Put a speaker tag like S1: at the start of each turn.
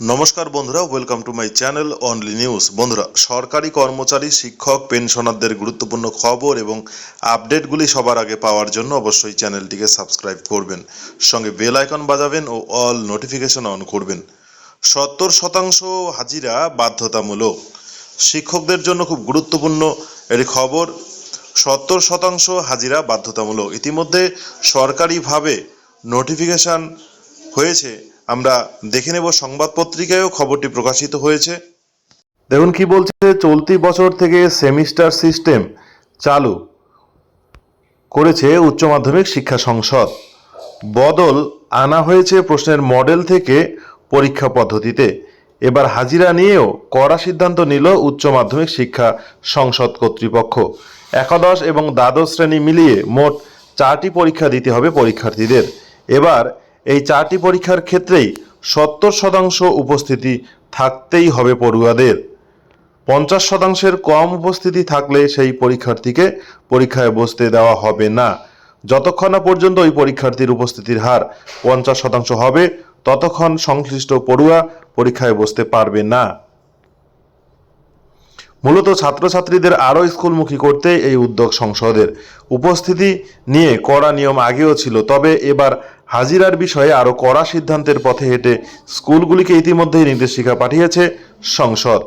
S1: নমস্কার বন্ধুরা welcome to my channel only news বন্ধুরা, সরকারি কর্মচারী, শিক্ষক, পেনশনারদের গুরুত্বপূর্ণ খবর এবং আপডেটগুলি সবার আগে পাওয়ার জন্য অবশ্যই চ্যানেলটিকে সাবস্ক্রাইব করবেন। সঙ্গে বেল আইকন বাজাবেন ও অল নোটিফিকেশন অন করবেন। সত্তর শতাংশ হাজিরা বাধ্যতামূলক। শিক্ষকদের জন্য খুব গুরুত্বপূর্ণ এর খবর, সত্তর শতাংশ হাজিরা বাধ্যতামূলক। ইতিমধ্যে সরকারিভাবে নোটিফিকেশন হয়েছে আমরা দেখে নেব সংবাদ পত্রিকায়ও খবরটি প্রকাশিত হয়েছে। দেখুন কি বলছে, চলতি বছর থেকে সেমিস্টার সিস্টেম চালু করেছে উচ্চ মাধ্যমিক শিক্ষা সংসদ। বদল আনা হয়েছে প্রশ্নের মডেল থেকে পরীক্ষা পদ্ধতিতে। এবার হাজিরা নিয়েও কড়া সিদ্ধান্ত নিল উচ্চ মাধ্যমিক শিক্ষা সংসদ কর্তৃপক্ষ। একাদশ এবং দ্বাদশ শ্রেণি মিলিয়ে মোট চারটি পরীক্ষা দিতে হবে পরীক্ষার্থীদের। এবার এই চারটি পরীক্ষার ক্ষেত্রেই সত্তর শতাংশ উপস্থিতি থাকতেই হবে পড়ুয়াদের। পঞ্চাশ শতাংশের কম উপস্থিতি থাকলে সেই পরীক্ষার্থীকে পরীক্ষায় বসতে দেওয়া হবে না। যতক্ষণ না পর্যন্ত ওই পরীক্ষার্থীর উপস্থিতির হার পঞ্চাশ শতাংশ হবে, ততক্ষণ সংশ্লিষ্ট পড়ুয়া পরীক্ষায় বসতে পারবে না। মূলত ছাত্রছাত্রীদের আরও স্কুলমুখী করতে এই উদ্যোগ সংসদের। উপস্থিতি নিয়ে কড়া নিয়ম আগেও ছিল, তবে এবার হাজিরার বিষয়ে আরও কড়া সিদ্ধান্তের পথে হেঁটে স্কুলগুলিকে ইতিমধ্যেই নির্দেশিকা পাঠিয়েছে সংসদ।